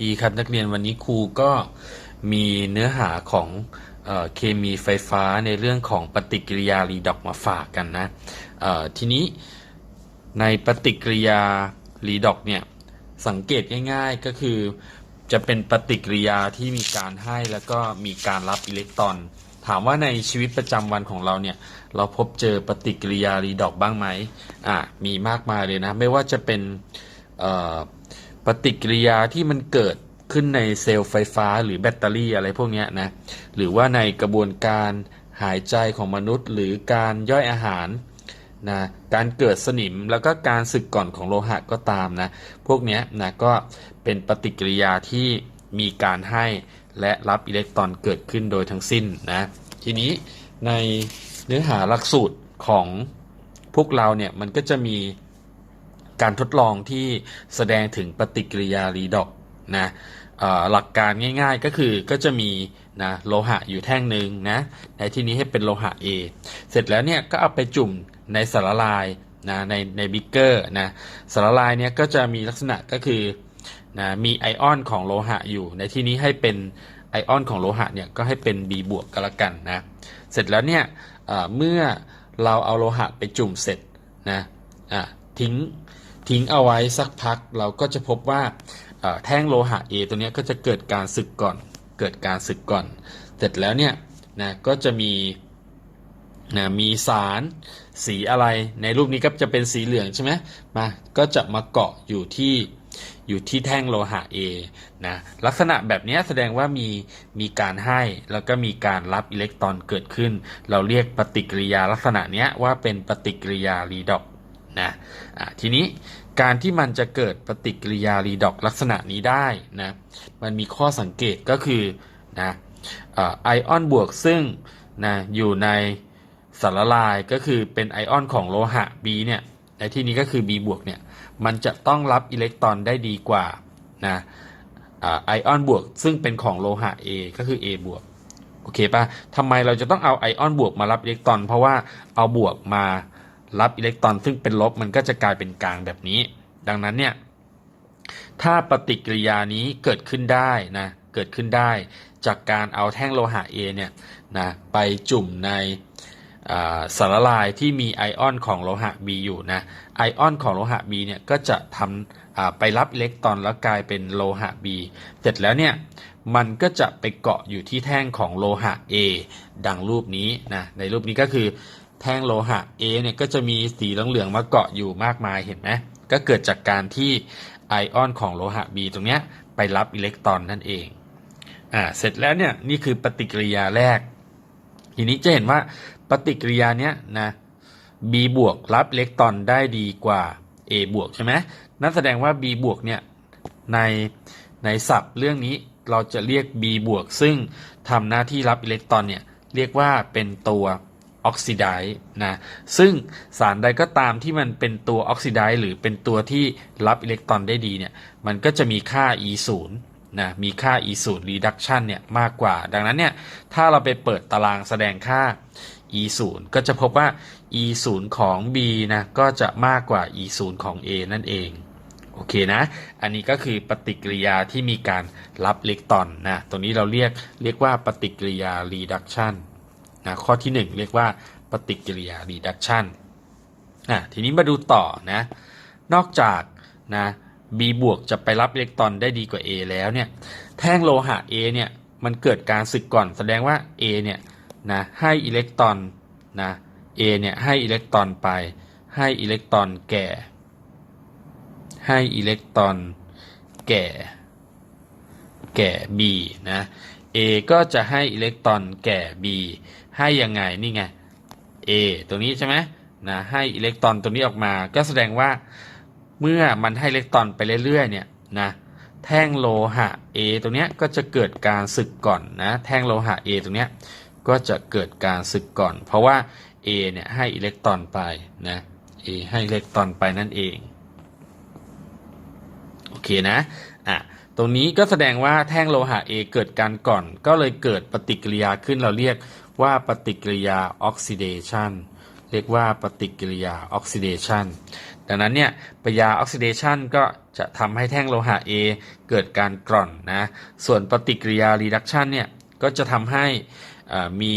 ดีครับนักเรียนวันนี้ครูก็มีเนื้อหาของเออเคมีไฟฟ้าในเรื่องของปฏิกิริยารีดอกมาฝากกันนะทีนี้ในปฏิกิริยารีดอกเนี่ยสังเกตง่ายๆก็คือจะเป็นปฏิกิริยาที่มีการให้แล้วก็มีการรับอิเล็กตรอน ถามว่าในชีวิตประจำวันของเราเนี่ยเราพบเจอปฏิกิริยารีดอกบ้างไหมอ่ามีมากมายเลยนะ ไม่ว่าจะเป็นเอ่อ ปฏิกิริยาที่มันเกิดขึ้นในเซลล์ไฟฟ้าหรือแบตเตอรี่อะไรพวกนี้นะ หรือว่าในกระบวนการหายใจของมนุษย์ หรือการย่อยอาหารนะการเกิดสนิมแล้วก็การสึกก่อนของโลหะก็ตามนะ พวกนี้นะก็เป็นปฏิกิริยาที่มีการให้และรับอิเล็กตรอนเกิดขึ้นโดยทั้งสิ้นนะ ทีนี้ในเนื้อหาหลักสูตรของพวกเราเนี่ยมันก็จะมี การทดลองที่แสดงถึงปฏิกิริยารีดอกนะหลักการง่ายๆก็คือก็จะมีนะโลหะอยู่แท่งหนึ่งนะในที่นี้ให้เป็นโลหะ A เสร็จแล้วเนี่ยก็เอาไปจุ่มในสารละลายนะในในบิ๊กเกอร์นะสารละลายเนี่ยก็จะมีลักษณะก็คือนะมีไอออนของโลหะอยู่ ในที่นี้ให้เป็นไอออนของโลหะเนี่ยก็ให้เป็น B บวกก็แล้วกันนะเสร็จแล้วเนี่ยเมื่อเราเอาโลหะไปจุ่มเสร็จนะะทิ้ง ทิ้งเอาไว้สักพักเราก็จะพบว่าแท่งโลหะ A ตัวนี้ก็จะเกิดการสึกก่อน เกิดการสึกก่อน เสร็จแล้วเนี่ยนะก็จะมีนะมีสารสีอะไรในรูปนี้ก็จะเป็นสีเหลืองใช่ไหมมาก็จะมาเกาะอยู่ที่อยู่ที่แท่งโลหะ A นะลักษณะแบบนี้แสดงว่ามีมีการให้แล้วก็มีการรับอิเล็กตรอนเกิดขึ้น เราเรียกปฏิกิริยาลักษณะเนี้ยว่าเป็นปฏิกิริยารีดอก นะะทีนี้การที่มันจะเกิดปฏิกิริยารีดอกลักษณะนี้ได้นะมันมีข้อสังเกตก็คือนะอ่อไอออนบวกซึ่งนะอยู่ในสารละลายก็คือเป็นไอออนของโลหะ B เนี่ยในที่นี้ก็คือ B บวกเนี่ยมันจะต้องรับอิเล็กตรอนได้ดีกว่านะไอออนบวกซึ่งเป็นของโลหะ A ก็คือ A บวกโอเคป่ะทำไมเราจะต้องเอาไอออนบวกมารับอิเล็กตรอน เพราะว่าเอาบวกมา รับอิเล็กตรอนซึ่งเป็นลบมันก็จะกลายเป็นกลางแบบนี้ ดังนั้นเนี่ยถ้าปฏิกิริยานี้เกิดขึ้นได้นะเกิดขึ้นได้จากการเอาแท่งโลหะ A เนี่ยนะไปจุ่มในสารละลายที่มีไอออนของโลหะ B อยู่นะไอออนของโลหะ B เนี่ยก็จะทำไปรับอิเล็กตรอนแล้วกลายเป็นโลหะ B เสร็จแล้วเนี่ยมันก็จะไปเกาะอยู่ที่แท่งของโลหะ A ดังรูปนี้นะในรูปนี้ก็คือ แท่งโลหะ A เนี่ยก็จะมีสีเหลืองๆมาเกาะอยู่มากมายเห็นไหมก็เกิดจากการที่ไอออนของโลหะ B ตรงเนี้ยไปรับอิเล็กตรอนนั่นเองอ่าเสร็จแล้วเนี่ยนี่คือปฏิกิริยาแรก ทีนี้จะเห็นว่าปฏิกิริยาเนี้ยนะ B บวกรับอิเล็กตรอนได้ดีกว่า A บวกใช่ไหมนั่นแสดงว่า B บวกเนี่ยในในศัพท์เรื่องนี้เราจะเรียก B บวกซึ่งทำหน้าที่รับอิเล็กตรอนเนี่ยเรียกว่าเป็นตัว ออกซิไดซ์นะซึ่งสารใดก็ตามที่มันเป็นตัวออกซิไดซ์หรือเป็นตัวที่รับอิเล็กตรอนได้ดีเนี่ยมันก็จะมีค่า E 0นะมีค่า E 0 reduction เนี่ยมากกว่า ดังนั้นเนี่ยถ้าเราไปเปิดตารางแสดงค่า E 0ก็จะพบว่า E 0ของ B นะก็จะมากกว่า E 0ของ A นั่นเองโอเคนะ อันนี้ก็คือปฏิกิริยาที่มีการรับอิเล็กตรอนนะ ตรงนี้เราเรียกเรียกว่าปฏิกิริยา reduction นะข้อที่ 1 เรียกว่าปฏิกิริยา reduction อะทีนี้มาดูต่อนะ นอกจากนะ B บวกจะไปรับอิเล็กตรอนได้ดีกว่า A แล้วเนี่ย แท่งโลหะ A เนี่ย มันเกิดการสึกก่อน แสดงว่า A เนี่ยนะให้อิเล็กตรอนนะ A เนี่ยให้อิเล็กตรอนไป ให้อิเล็กตรอนแก่ ให้อิเล็กตรอนแก่ แก่ B นะ A ก็จะให้อิเล็กตรอนแก่ B ให้ยังไงนี่ไง A ตัวนี้ใช่ไหมนะให้อิเล็กตรอนตัวนี้ออกมา ก็แสดงว่าเมื่อมันให้อิเล็กตรอนไปเรื่อยๆเนี่ยนะแท่งโลหะ A ตรงเนี้ยก็จะเกิดการสึกก่อนนะแท่งโลหะ A ตรงเนี้ยก็จะเกิดการสึกก่อน เพราะว่า A เนี่ยให้อิเล็กตรอนไปนะ A ให้อิเล็กตรอนไปนั่นเองโอเคนะอะตรงนี้ก็แสดงว่าแท่งโลหะ A เกิดการก่อน ก็เลยเกิดปฏิกิริยาขึ้นเราเรียก ว่าปฏิกิริยาออกซิเดชันเรียกว่าปฏิกิริยาออกซิเดชันดังนั้นเนี่ยปฏิกิริยาออกซิเดชันก็จะทำให้แท่งโลหะ A เกิดการกร่อนนะ ส่วนปฏิกิริยา reduction เนี่ยก็จะทำให้มี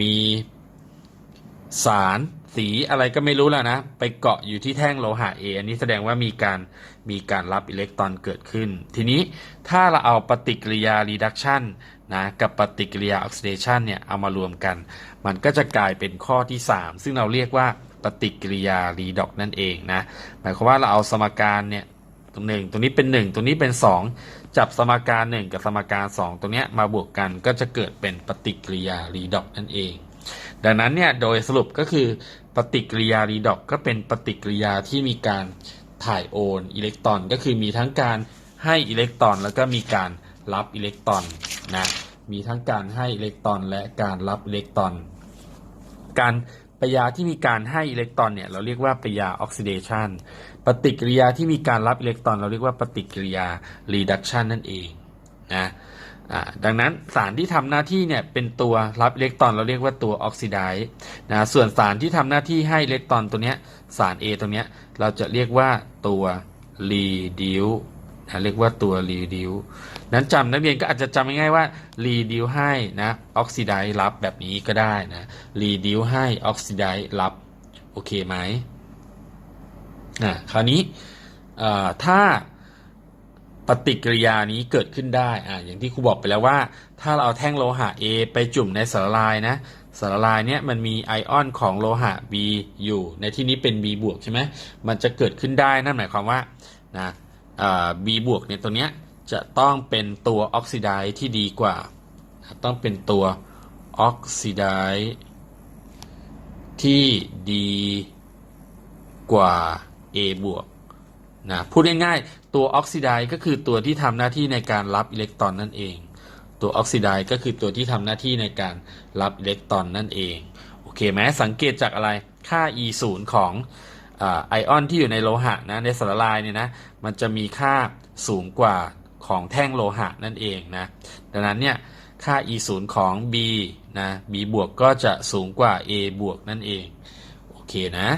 มีสารสีอะไรก็ไม่รู้แล้วนะ ไปเกาะอยู่ที่แท่งโลหะ A อันนี้แสดงว่ามีการมีการรับอิเล็กตรอนเกิดขึ้น ทีนี้ถ้าเราเอาปฏิกิริยา reduction นะกับปฏิกิริยา oxidation เนี่ยเอามารวมกัน มันก็จะกลายเป็นข้อที่ 3 ซึ่งเราเรียกว่าปฏิกิริยา redox นั่นเองนะหมายความว่าเราเอาสมการเนี่ยตรงหนึ่งตรงนี้เป็น 1 ตรงนี้เป็น 2 จับสมการ 1 กับสมการ 2 ตรงเนี้ยมาบวกกันก็จะเกิดเป็นปฏิกิริยา redox นั่นเอง ดังนั้นเนี่ยโดยสรุปก็คือปฏิกิริยา redox ก็เป็นปฏิกิริยาที่มีการถ่ายโอนอิเล็กตรอน ก็คือมีทั้งการให้อิเล็กตรอน แล้วก็มีการรับอิเล็กตรอน นะมีทั้งการให้อิเล็กตรอนและการรับอิเล็กตรอน การปยาที่มีการให้อิเล็กตรอนเนี่ยเราเรียกว่าปยาออกซิเดชันปฏิกิริยาที่มีการรับอิเล็กตรอน เราเรียกว่าปฏิกิริยา reduction นั่นเองนะดังนั้นสารที่ทำหน้าที่เนี่ยเป็นตัวรับอิเล็กตรอน เราเรียกว่าตัวออกซิไดซ์นะส่วนสารที่ทำหน้าที่ให้อิเล็กตรอนตัวเนี้ยสาร A ตัวเนี้ยเราจะเรียกว่าตัว reduce นะเรียกว่าตัว reduce นั้นจำนักเรียนก็อาจจะจำง่ายๆว่า reduce ให้นะออกซิไดซ์รับแบบนี้ก็ได้นะ reduce ให้ออกซิไดซ์รับ โอเคไหมอะคราวนี้ถ้าปฏิกิริยานี้เกิดขึ้นได้อะอย่างที่ครูบอกไปแล้วว่า ถ้าเราเอาแท่งโลหะ A ไปจุ่มในสารละลายนะสารละลายเนี่ยมันมีไอออนของโลหะ B อยู่ ในที่นี้เป็น B บวกใช่ไหมมันจะเกิดขึ้นได้นั่นหมายความว่านะ B บวกเนี่ยตัวเนี้ย จะต้องเป็นตัวออกซิไดซ์ที่ดีกว่า ต้องเป็นตัวออกซิไดซ์ที่ดีกว่า A บวกนะพูดง่ายๆ ตัวออกซิไดซ์ก็คือตัวที่ทำหน้าที่ในการรับอิเล็กตรอนนั่นเอง ตัวออกซิไดซ์ก็คือตัวที่ทำหน้าที่ในการรับอิเล็กตรอนนั่นเอง โอเคไหมสังเกตจากอะไรค่า E 0ของอไอออนที่อยู่ในโลหะนะในสารละลายเนี่ยนะ มันจะมีค่าสูงกว่า ของแท่งโลหะนั่นเองนะ ดังนั้นเนี่ยค่า E 0ของ B นะ B บวกก็จะสูงกว่า A บวกนั่นเอง โอเคนะ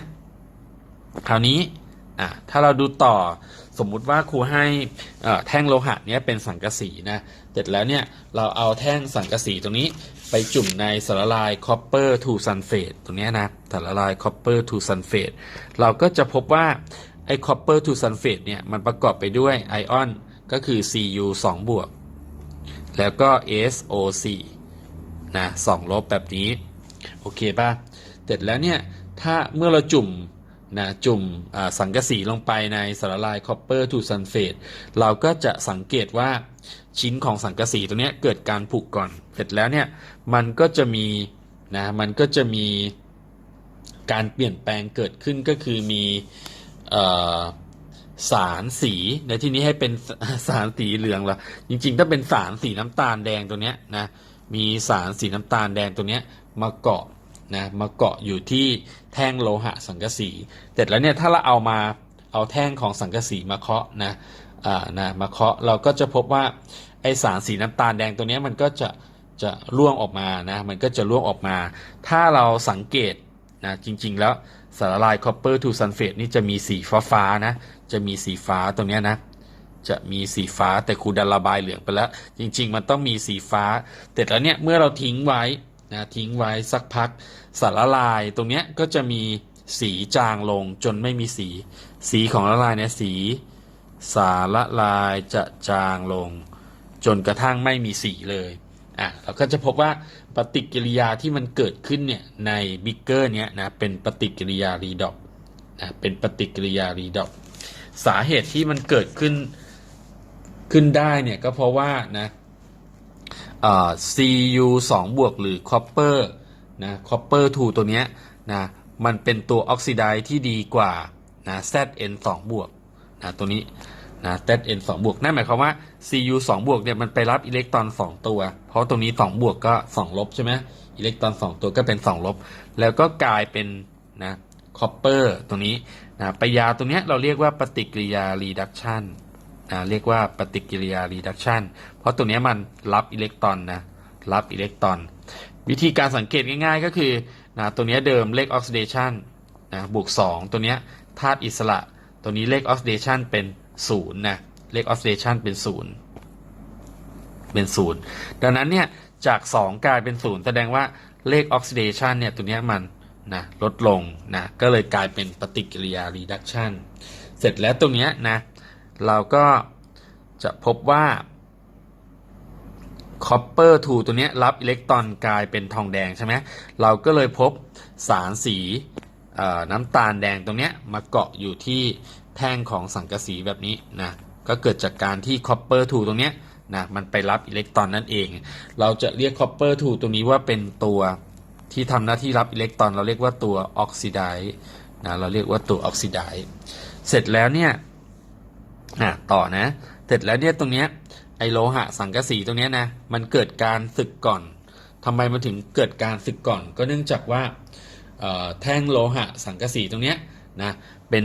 คราวนี้อะถ้าเราดูต่อสมมุติว่าครูให้แท่งโลหะเนี้ยเป็นสังกะสีนะ เสร็จแล้วเนี่ยเราเอาแท่งสังกะสีตรงนี้ไปจุ่มในสารละลาย copper to sulfate ตรงนี้นะสารละลาย copper to sulfate เราก็จะพบว่าไอ้ copper to sulfate เนี่ยมันประกอบไปด้วยไอออน ก็คือ Cu 2 บวก แล้วก็ SO4 นะสองลบแบบนี้ โอเคป่ะ เสร็จแล้วเนี่ย ถ้าเมื่อเราจุ่มนะจุ่มสังกะสีลงไปในสารละลาย copper to sulfate เราก็จะสังเกตว่าชิ้นของสังกะสีตรงเนี้ยเกิดการผุก่อน เสร็จแล้วเนี่ย มันก็จะมีนะมันก็จะมีการเปลี่ยนแปลงเกิดขึ้นก็คือมีเอ่อ สารสีในที่นี้ให้เป็นสารสีเหลืองเหรอจริง ๆ ถ้าเป็นสารสีน้ำตาลแดงตัวเนี้ยนะมีสารสีน้ำตาลแดงตัวเนี้ยมาเกาะนะมาเกาะอยู่ที่แท่งโลหะสังกะสีเสร็จแล้วเนี่ยถ้าเราเอามาเอาแท่งของสังกะสีมาเคาะนะอ่านะมาเคาะเราก็จะพบว่าไอสารสีน้ำตาลแดงตัวเนี้ยมันก็จะจะร่วงออกมานะมันก็จะร่วงออกมา ถ้าเราสังเกตนะจริง ๆ แล้วสารละลาย copper to sulfate นี่จะมีสีฟ้าๆนะ จะมีสีฟ้าตรงนี้นะ จะมีสีฟ้าแต่ครูดันระบายเหลืองไปแล้ว จริง ๆ มันต้องมีสีฟ้าแต่แล้วเนี่ยเมื่อเราทิ้งไว้นะทิ้งไว้สักพักสารละลายตรงเนี้ยก็จะมีสีจางลงจนไม่มีสี สีของละลายเนี่ยสีสารละลายจะจางลง จนกระทั่งไม่มีสีเลยอะเราก็จะพบว่าปฏิกิริยาที่มันเกิดขึ้นเนี่ยในบิ๊กเกอร์เนี้ยนะเป็นปฏิกิริยารีดอกนะเป็นปฏิกิริยารีดอก สาเหตุที่มันเกิดขึ้นขึ้นได้เนี่ยก็เพราะว่านะเอ่อ Cu 2บวกหรือ copper นะ copper 2ตัวเนี้ยนะมันเป็นตัวออกซิไดซ์ที่ดีกว่านะ Zn 2บวกนะตัวนี้นะ Zn 2บวกนั่นหมายความว่า Cu 2บวกเนี่ยมันไปรับอิเล็กตรอน 2 ตัว เพราะตรงนี้ 2 บวกก็ 2 ลบใช่ไหมอิเล็กตรอน 2 ตัวก็เป็น 2 ลบ แล้วก็กลายเป็นนะ copper ตรงนี้นะปยาตรงเนี้ยเราเรียกว่าปฏิกิริยา reduction นะเรียกว่าปฏิกิริยา reduction เพราะตัวเนี้ยมันรับอิเล็กตรอนนะรับอิเล็กตรอน วิธีการสังเกตง่ายๆก็คือนะตัวเนี้ยเดิมเลข oxidation นะบวกสองตัวเนี้ยธาตุอิสระ ตัวนี้เลขออกซิเดชันเป็นศูนย์นะเลขออกซิเดชันเป็นศูนย์เป็นศูนย์ดังนั้นเนี่ยจากสองกลายเป็นศูนย์แสดงว่าเลขออกซิเดชันเนี่ยตัวเนี้ยมัน นะลดลงนะก็เลยกลายเป็นปฏิกิริยา reduction เสร็จแล้วตรงเนี้ยนะเราก็จะพบว่า copper 2ตัวเนี้ยรับอิเล็กตรอนกลายเป็นทองแดงใช่ไหมเราก็เลยพบสารสีน้ำตาลแดงตรงเนี้ยมาเกาะอยู่ที่แท่งของสังกะสีแบบนี้นะก็เกิดจากการที่ copper 2ตรงเนี้ยนะมันไปรับอิเล็กตรอนนั่นเอง เราจะเรียก copper 2ตรงนี้ว่าเป็นตัว ที่ทำหน้าที่รับอิเล็กตรอนเราเรียกว่าตัวออกซิไดซ์นะเราเรียกว่าตัวออกซิไดซ์เสร็จแล้วเนี่ยอะต่อนะเสร็จแล้วเนี่ยตรงเนี้ยไอโลหะสังกะสีตรงเนี้ยนะมันเกิดการสึกก่อนทำไมมันถึงเกิดการสึกก่อน ก็เนื่องจากว่าแท่งโลหะสังกะสีตรงเนี้ยนะเป็น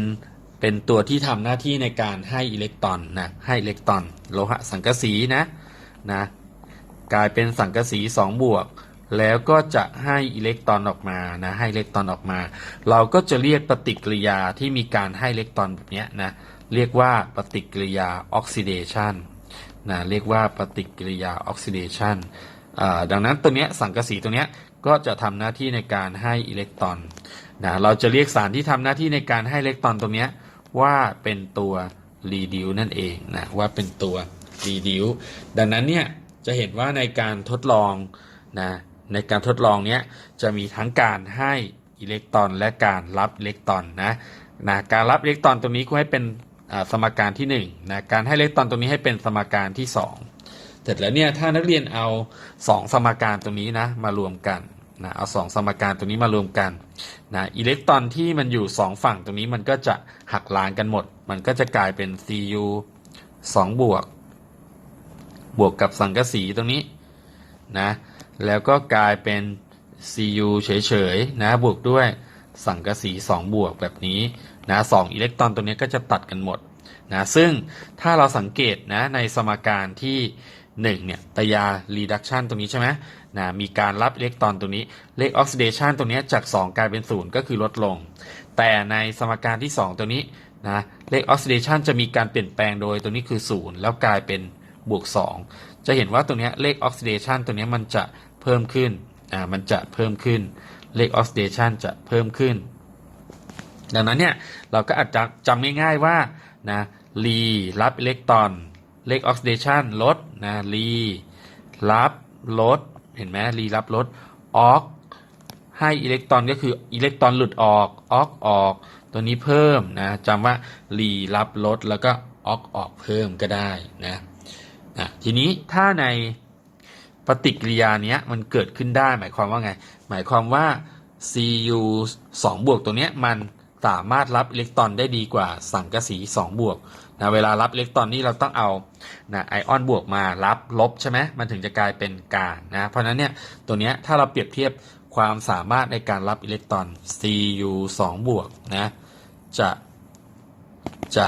เป็นตัวที่ทำหน้าที่ในการให้อิเล็กตรอนนะให้อิเล็กตรอน โลหะสังกะสีนะนะกลายเป็นสังกะสี2บวก แล้วก็จะให้อิเล็กตรอนออกมานะให้อิเล็กตรอนออกมา เราก็จะเรียกปฏิกิริยาที่มีการให้อิเล็กตรอนแบบเนี้ยนะเรียกว่าปฏิกิริยาออกซิเดชันนะเรียกว่าปฏิกิริยาออกซิเดชันดังนั้นตัวเนี้ยสังกะสีตัวเนี้ยก็จะทำหน้าที่ในการให้อิเล็กตรอนนะเราจะเรียกสารที่ทำหน้าที่ในการให้อิเล็กตรอนตรงเนี้ยว่าเป็นตัวรีดิวนั่นเองนะว่าเป็นตัวรีดิวดังนั้นเนี่ยจะเห็นว่าในการทดลองนะ ในการทดลองเนี้ยจะมีทั้งการให้อิเล็กตรอนและการรับอิเล็กตรอนนะนะการรับอิเล็กตรอนตรงนี้ก็ให้เป็นสมการที่1นะการให้อิเล็กตรอนตรงนี้ให้เป็นสมการที่ 2 เสร็จแล้วเนี่ยถ้านักเรียนเอา 2 สมการตรงนี้นะมารวมกันนะเอา2สมการตรงนี้มารวมกันนะอิเล็กตรอนที่มันอยู่ 2 ฝั่งตรงนี้มันก็จะหักล้างกันหมด มันก็จะกลายเป็น Cu 2 บวก บวกกับสังกะสีตรงนี้นะ แล้วก็กลายเป็น Cu เฉยๆนะบวกด้วยสังกะสี 2 บวกแบบนี้นะสองอิเล็กตรอนตัวนี้ก็จะตัดกันหมดนะซึ่งถ้าเราสังเกตนะในสมการที่1เนี่ยปฏิกิริยา reduction ตรงนี้ใช่ไหมนะมีการรับอิเล็กตรอนตัวนี้เลข oxidation ตัวนี้จาก 2 กลายเป็น 0 ก็คือลดลง แต่ในสมการที่ 2 ตัวนี้นะเลข oxidation จะมีการเปลี่ยนแปลงโดยตัวนี้คือ 0 แล้วกลายเป็นบวก 2 จะเห็นว่าตัวนี้เลข oxidation ตัวนี้มันจะเพิ่มขึ้นอ่ามันจะเพิ่มขึ้นเลข oxidation จะเพิ่มขึ้น ดังนั้นเนี่ยเราก็อาจจะจำง่ายๆว่านะรีรับอิเล็กตรอนเลข oxidation ลดนะรีรับลดเห็นไหมรีรับลดออกให้อิเล็กตรอนก็คืออิเล็กตรอนหลุดออกออกออก ตัวนี้เพิ่มนะจำว่ารีรับลดแล้วก็ออกออกเพิ่มก็ได้นะ นะทีนี้ถ้าในปฏิกิริยาเนี้ยมันเกิดขึ้นได้หมายความว่าไง หมายความว่า Cu 2 บวกตัวเนี้ยมันสามารถรับอิเล็กตรอนได้ดีกว่าสังกะสี 2 บวกนะเวลารับอิเล็กตรอนนี่เราต้องเอานะไอออนบวกมารับลบใช่ไหมมันถึงจะกลายเป็นกางนะเพราะฉะนั้นเนี่ยตัวเนี้ยถ้าเราเปรียบเทียบความสามารถในการรับอิเล็กตรอน Cu 2 บวกนะจะจะ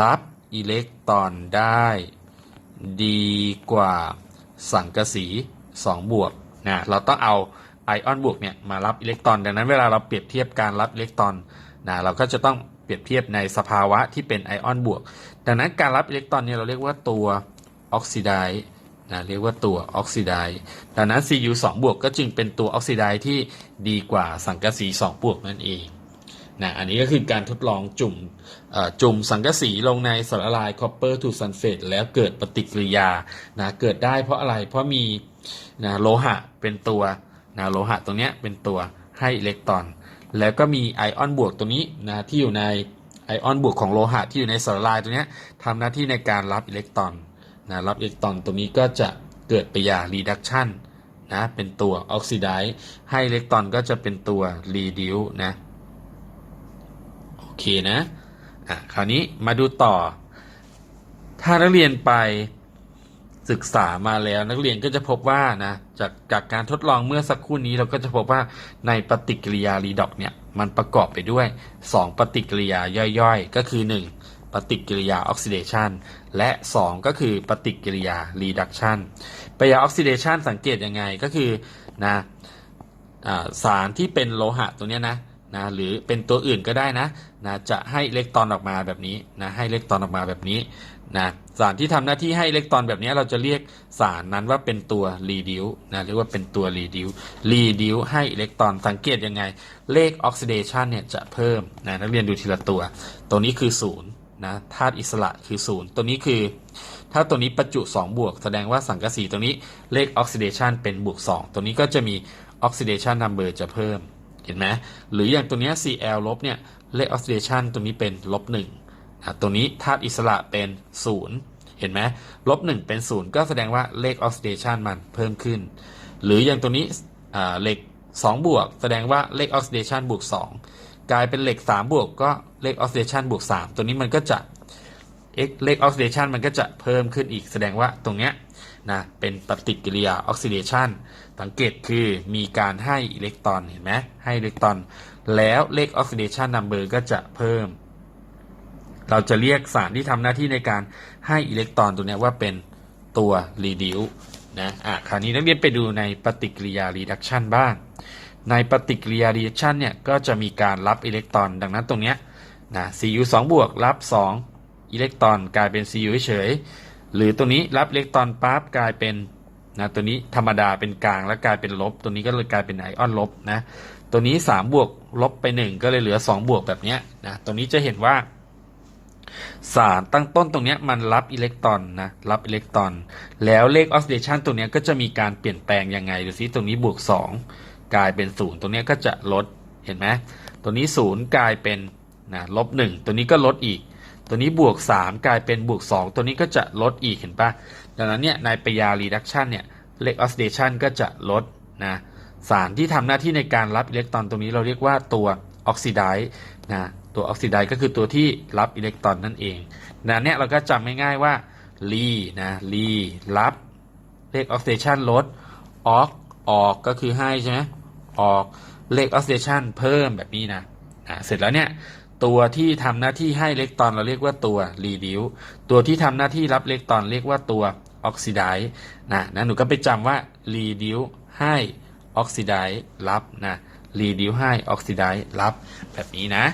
รับอิเล็กตรอนได้ ดีกว่าสังกะสี2บวกนะเราต้องเอาไอออนบวกเนี่ยมารับอิเล็กตรอน ดังนั้นเวลาเราเปรียบเทียบการรับอิเล็กตรอนนะเราก็จะต้องเปรียบเทียบในสภาวะที่เป็นไอออนบวก ดังนั้นการรับอิเล็กตรอนเนี่ยเราเรียกว่าตัวออกซิไดนะเรียกว่าตัวออกซิไดดังนั้น Cu 2บวกก็จึงเป็นตัวออกซิไดที่ดีกว่าสังกะสี2บวกนั่นเอง นะอันนี้ก็คือการทดลองจุ่มจุ่มสังกะสีลงในสารละลายคอปเปอร์ทูซันเฟตแล้วเกิดปฏิกิริยานะเกิดได้เพราะอะไรเพราะมีนะโลหะเป็นตัวนะโลหะตรงนี้เป็นตัวให้อิเล็กตรอน แล้วก็มีไอออนบวกตัวนี้นะที่อยู่ในไอออนบวกของโลหะที่อยู่ในสารละลายตัวนี้ทำหน้าที่ในการรับอิเล็กตรอนนะรับอิเล็กตรอนตรงนี้ก็จะเกิดปฏิกิริยา reduction นะเป็นตัวออกซิไดซ์ให้อิเล็กตรอนก็จะเป็นตัว reduce นะ เคนะ อะ คราวนี้มาดูต่อ ถ้านักเรียนไปศึกษามาแล้วนักเรียนก็จะพบว่านะจากจากการทดลองเมื่อสักครู่นี้เราก็จะพบว่าในปฏิกิริยารีดอกเนี่ยมันประกอบไปด้วย 2 ปฏิกิริยาย่อยๆ ก็คือ 1 ปฏิกิริยาออกซิเดชันและ 2 ก็คือปฏิกิริยารีดักชันปฏิกิริยาออกซิเดชันสังเกตยังไงก็คือนะอ่าสารที่เป็นโลหะตัวเนี้ยนะ นะหรือเป็นตัวอื่นก็ได้นะนะจะให้อิเล็กตรอนออกมาแบบนี้นะให้อิเล็กตรอนออกมาแบบนี้นะสารที่ทำหน้าที่ให้อิเล็กตรอนแบบนี้เราจะเรียกสารนั้นว่าเป็นตัวรีดิวนะเรียกว่าเป็นตัวรีดิวรีดิวให้อิเล็กตรอนสังเกตยังไง เลขออกซิเดชันเนี่ยจะเพิ่มนะนักเรียนดูทีละตัว ตัวนี้คือศูนย์นะธาตุอิสระคือศูนย์ตัวนี้คือ ถ้าตัวนี้ประจุ 2 บวก แสดงว่าสังกะสีตัวนี้เลขออกซิเดชันเป็นบวก 2 ตัวนี้ก็จะมีออกซิเดชันนัมเบอร์จะเพิ่ม เห็นไหมหรืออย่างตัวนี้ Cl ลบเนี่ยเลขออกซิเดชันตัวนี้เป็นลบ1อะตัวนี้ธาตุอิสระเป็น0เห็นไหมลบ1เป็น0ก็แสดงว่าเลขออกซิเดชันมันเพิ่มขึ้น หรืออย่างตัวนี้อ่าเลข2บวกแสดงว่าเลขออกซิเดชันบวก2 กลายเป็นเหลข3บวกก็เลขออกซิเดชันบวก3 ตัวนี้มันก็จะ X เลขออกซิเดชันมันก็จะเพิ่มขึ้นอีกแสดงว่าตรงเนี้ยนะเป็นปฏิกิริยาออกซิเดชัน สังเกตคือมีการให้อิเล็กตรอนเห็นไหมให้อิเล็กตรอน แล้วเลขออกซิเดชันนัมเบอร์ก็จะเพิ่ม เราจะเรียกสารที่ทำหน้าที่ในการให้อิเล็กตรอนตัวนี้ว่าเป็นตัวรีดิวนะอะคราวนี้นักเรียนไปดูในปฏิกิริยารีดักชันบ้าง ในปฏิกิริยารีดักชันเนี่ยก็จะมีการรับอิเล็กตรอน ดังนั้นตรงเนี้ยนะ Cu 2บวกรับ 2 อิเล็กตรอนกลายเป็น Cu เฉย หรือตัวนี้รับอิเล็กตรอนปั๊บกลายเป็น นะตัวนี้ธรรมดาเป็นกลางแล้วกลายเป็นลบ ตัวนี้ก็เลยกลายเป็นไอออนลบนะตัวนี้ 3 บวกลบไป 1 ก็เลยเหลือ 2 บวกแบบนี้นะตรงนี้จะเห็นว่าสารตั้งต้นตรงนี้มันรับอิเล็กตรอนนะรับอิเล็กตรอน แล้วเลขออกซิเดชันตรงเนี้ก็จะมีการเปลี่ยนแปลงยังไงดูซิตรงนี้บวก 2 กลายเป็น 0 ตรงนี้ก็จะลดเห็นไหมตัวนี้ 0 กลายเป็นนะลบ1ตัวนี้ก็ลดอีก ตัวนี้บวก 3 กลายเป็นบวก 2 ตัวนี้ก็จะลดอีกเห็นปะ ดังนั้นเนี่ยในปยารีดักชันเนี่ยเลขออกซิเดชันก็จะลดนะสารที่ทำหน้าที่ในการรับอิเล็กตรอนตรงนี้เราเรียกว่าตัวออกซิไดซ์นะตัวออกซิไดซ์ก็คือตัวที่รับอิเล็กตรอนนั่นเองนะเนี่ยเราก็จำง่ายๆว่ารีนะรีรับเลขออกซิเดชันลดออกออกก็คือให้ใช่ไหมออกเลขออกซิเดชันเพิ่มแบบนี้นะอะเสร็จแล้วเนี่ยตัวที่ทำหน้าที่ให้อิเล็กตรอนเราเรียกว่าตัวรีดิวตัวที่ทำหน้าที่รับอิเล็กตรอนเรียกว่าตัว ออกซิไดซ์นะนะหนูก็ไปจำว่ารีดิวให้ออกซิไดซ์รับนะรีดิวให้ออกซิไดซ์รับแบบนี้นะ